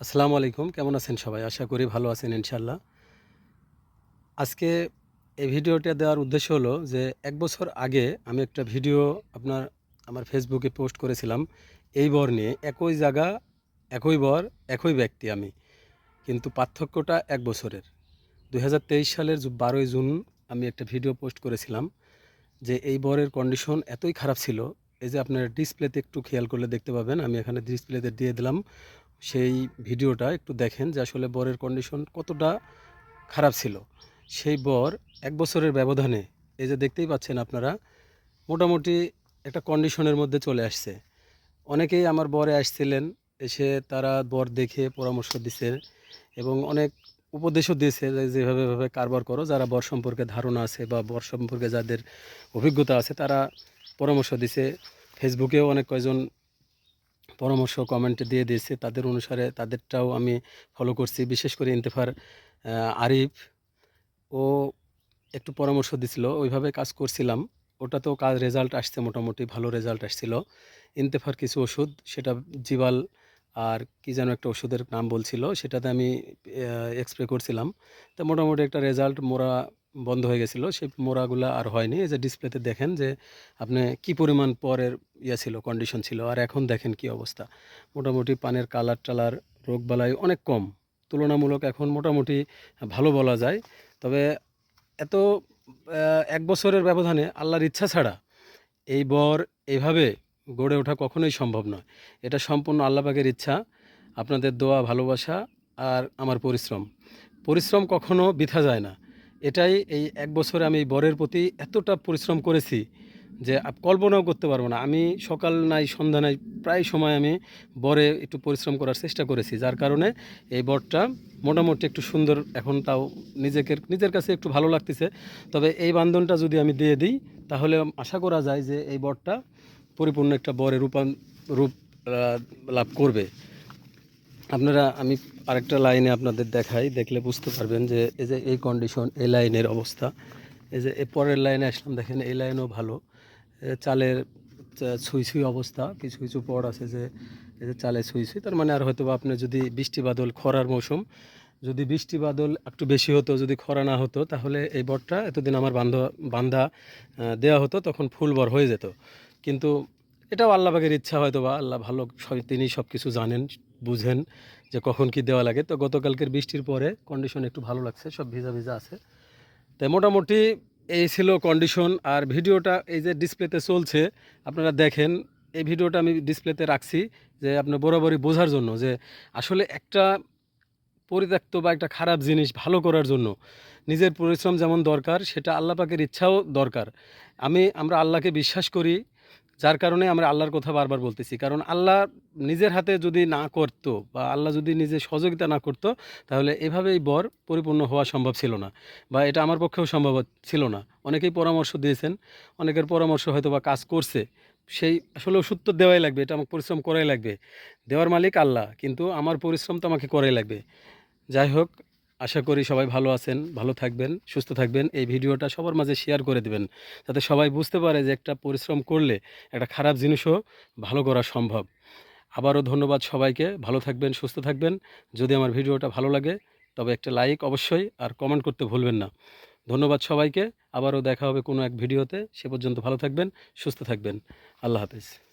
আসসালামু আলাইকুম, কেমন আছেন সবাই? আশা করি ভালো আছেন ইনশাল্লাহ আজকে এই ভিডিওটা দেওয়ার উদ্দেশ্য হলো যে এক বছর আগে আমি একটা ভিডিও আপনার, আমার ফেসবুকে পোস্ট করেছিলাম। এই বর নিয়ে একই জায়গা, একই বর, একই ব্যক্তি আমি। কিন্তু পার্থক্যটা এক বছরের। দু হাজার তেইশ সালের বারোই জুন আমি একটা ভিডিও পোস্ট করেছিলাম যে এই বরের কন্ডিশন এতই খারাপ ছিল। এই যে আপনার ডিসপ্লেতে একটু খেয়াল করলে দেখতে পাবেন, আমি এখানে ডিসপ্লেতে দিয়ে দিলাম। সেই ভিডিওটা একটু দেখেন যে আসলে বরের কন্ডিশন কতটা খারাপ ছিল। সেই বর এক বছরের ব্যবধানে, এই যে দেখতেই পাচ্ছেন আপনারা, মোটামুটি একটা কন্ডিশনের মধ্যে চলে আসছে। অনেকেই আমার বরে আসছিলেন, এসে তারা বর দেখে পরামর্শ দিছে এবং অনেক উপদেশও দিয়েছে যেভাবে ভাবে কারবার করো, যারা বর সম্পর্কে ধারণা আছে বা বর সম্পর্কে যাদের অভিজ্ঞতা আছে তারা পরামর্শ দিছে। ফেসবুকেও অনেক কয়জন পরামর্শ কমেন্টে দিয়ে দিয়েছে। তাদের অনুসারে তাদেরটাও আমি ফলো করছি। বিশেষ করে ইন্তেফার আরিফ ও একটু পরামর্শ দিছিল। ওইভাবে কাজ করছিলাম। ওটাতেও কাজ রেজাল্ট আসছে মোটামুটি, ভালো রেজাল্ট আসছিল। ইন্তেফার কিছু ওষুধ, সেটা জিবাল আর কি যেন একটা ওষুধের নাম বলছিল, সেটাতে আমি এক্সপ্রে করছিলাম। তো মোটামুটি একটা রেজাল্ট মোরা বন্ধ হয়ে গেছিল সেই মোড়াগুলো আর হয়নি। এই যে ডিসপ্লেতে দেখেন যে আপনি কি পরিমাণ পরের ইয়ে ছিল কন্ডিশন ছিল, আর এখন দেখেন কি অবস্থা। মোটামুটি পানের কালার টালার রোগবালাই অনেক কম। তুলনামূলক এখন মোটামুটি ভালো বলা যায়। তবে এত এক বছরের ব্যবধানে আল্লাহর ইচ্ছা ছাড়া এই বর এইভাবে গড়ে ওঠা কখনোই সম্ভব নয়। এটা সম্পূর্ণ আল্লাহ পাকের ইচ্ছা, আপনাদের দোয়া, ভালোবাসা আর আমার পরিশ্রম। পরিশ্রম কখনো বৃথা যায় না। এটাই এই এক বছরে আমি বরের প্রতি এতটা পরিশ্রম করেছি যে কল্পনাও করতে পারব না। আমি সকাল নাই, সন্ধ্যা নাই, প্রায় সময় আমি বরে একটু পরিশ্রম করার চেষ্টা করেছি। যার কারণে এই বরটা মোটামুটি একটু সুন্দর এখন তাও নিজেকে, নিজের কাছে একটু ভালো লাগতেছে। তবে এই বান্ধনটা যদি আমি দিয়ে দিই, তাহলে আশা করা যায় যে এই বরটা পরিপূর্ণ একটা বরে রূপান, রূপ লাভ করবে। আপনারা, আমি আরেকটা লাইনে আপনাদের দেখাই, দেখলে বুঝতে পারবেন যে এই যে এই কন্ডিশন এই লাইনের অবস্থা। এই যে পরের লাইনে আসলাম, দেখেন এই লাইনও ভালো। চালের ছুঁই ছুঁই অবস্থা, কিছু কিছু পর আছে যে এই যে চালে ছুঁই ছুঁই। তার মানে আর হয়তো বা আপনি যদি বৃষ্টি বাদল, খরার মৌসুম, যদি বৃষ্টি বাদল একটু বেশি হতো, যদি খরা না হতো, তাহলে এই বরটা এতদিন আমার বান্ধা বান্ধা দেওয়া হতো, তখন ফুল বর হয়ে যেত। কিন্তু এটাও আল্লাহবাগের ইচ্ছা হয়তো বা আল্লাহ ভালো তিনি সব কিছু জানেন বুঝেন যে কখন কি দেওয়া লাগে। তো গতকালকের বৃষ্টির পরে কন্ডিশন একটু ভালো লাগছে, সব ভিজা ভিজা আছে। তাই মোটামুটি এই ছিল কন্ডিশন আর ভিডিওটা এই যে ডিসপ্লেতে চলছে, আপনারা দেখেন, এই ভিডিওটা আমি ডিসপ্লেতে রাখছি যে আপনার বরাবরই বোঝার জন্য যে আসলে একটা পরিত্যক্ত বা একটা খারাপ জিনিস ভালো করার জন্য নিজের পরিশ্রম যেমন দরকার, সেটা আল্লাহ পাকের ইচ্ছাও দরকার। আমি, আমরা আল্লাহকে বিশ্বাস করি যার কারণে আমরা আল্লাহর কথা বারবার বলতেছি। কারণ আল্লাহ নিজের হাতে যদি না করতো বা আল্লাহ যদি নিজে সহযোগিতা না করতো, তাহলে এভাবেই বর পরিপূর্ণ হওয়া সম্ভব ছিল না বা এটা আমার পক্ষেও সম্ভব ছিল না। অনেকেই পরামর্শ দিয়েছেন, অনেকের পরামর্শ হয়তো বা কাজ করছে। সেই আসলে তো দেওয়াই লাগবে, এটা আমাকে পরিশ্রম করাই লাগবে। দেওয়ার মালিক আল্লাহ, কিন্তু আমার পরিশ্রম তো আমাকে করাই লাগবে। যাই হোক আশা করি সবাই ভালো আছেন, ভালো থাকবেন, সুস্থ থাকবেন। এই ভিডিওটা সবার মাঝে শেয়ার করে দেবেন, যাতে সবাই বুঝতে পারে যে একটা পরিশ্রম করলে একটা খারাপ জিনিসও ভালো করা সম্ভব। আবারও ধন্যবাদ সবাইকে, ভালো থাকবেন, সুস্থ থাকবেন। যদি আমার ভিডিওটা ভালো লাগে, তবে একটা লাইক অবশ্যই, আর কমেন্ট করতে ভুলবেন না। ধন্যবাদ সবাইকে, আবারও দেখা হবে কোনো এক ভিডিওতে। সে পর্যন্ত ভালো থাকবেন, সুস্থ থাকবেন। আল্লাহ হাফেজ।